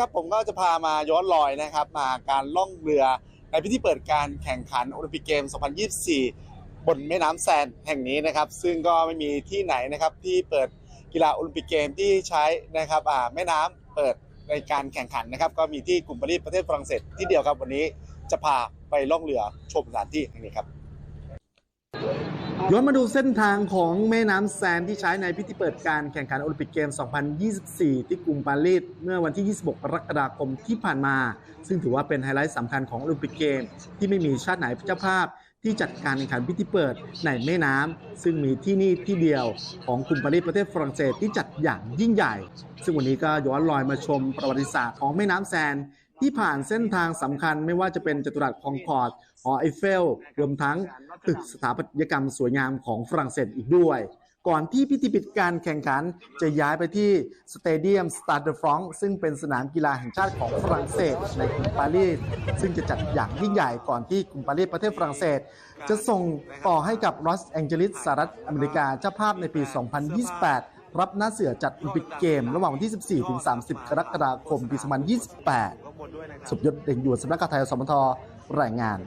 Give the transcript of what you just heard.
ครับผมก็จะพามาย้อนรอยนะครับมาการล่องเรือในพิธีเปิดการแข่งขันโอลิมปิกเกม 2024 บนแม่น้ำแซนแห่งนี้นะครับ ซึ่งก็ไม่มีที่ไหนนะครับที่เปิดกีฬาโอลิมปิกเกมที่ใช้นะครับอ่าแม่น้ำเปิดในการแข่งขันนะครับ ก็มีที่กรุงปารีสประเทศฝรั่งเศสที่เดียวครับ วันนี้จะพาไปล่องเรือชมสถานที่แห่งนี้ครับ ย้อนมาดูเส้นทางของแม่น้ำแซนที่ใช้ในพิธีเปิดการแข่งขันโอลิมปิกเกม 2024 ที่กรุงปารีสเมื่อวันที่ 26 กรกฎาคมที่ผ่านมา ซึ่งถือว่าเป็นไฮไลท์สำคัญของโอลิมปิกเกม ที่ไม่มีชาติไหนเจ้าภาพที่จัดการแข่งขันพิธีเปิดในแม่น้ำซึ่งมีที่นี่ที่เดียวของกรุงปารีสประเทศฝรั่งเศสที่จัดอย่างยิ่งใหญ่ ซึ่งวันนี้ก็ย้อนรอยมาชมประวัติศาสตร์ของแม่น้ำแซน ที่ผ่านเส้นทางสำคัญไม่ว่าจะเป็นจัตุรัสคองคอร์ดหอไอเฟล รวมทั้งตึกสถาปัตยกรรมสวยงามของฝรั่งเศสอีกด้วย ก่อนที่พิธีปิดการแข่งขันจะย้ายไปที่สเตเดียมสตาร์เดฟรองซึ่งเป็นสนามกีฬาแห่งชาติของฝรั่งเศสในกรุงปารีสซึ่งจะจัดอย่างยิ่งใหญ่ก่อนที่กรุงปารีสประเทศฝรั่งเศส จะส่งต่อให้กับลอสแองเจลิสสหรัฐอเมริกาเจ้าภาพในปี 2028 รับหน้าเสือจัดโอลิมปิกเกม ระหว่างวันที่ 14 ถึง 30 กรกฎาคม ปี2028สุพยศเด่งอยู่สำนักข่าวไทยสมทรายงาน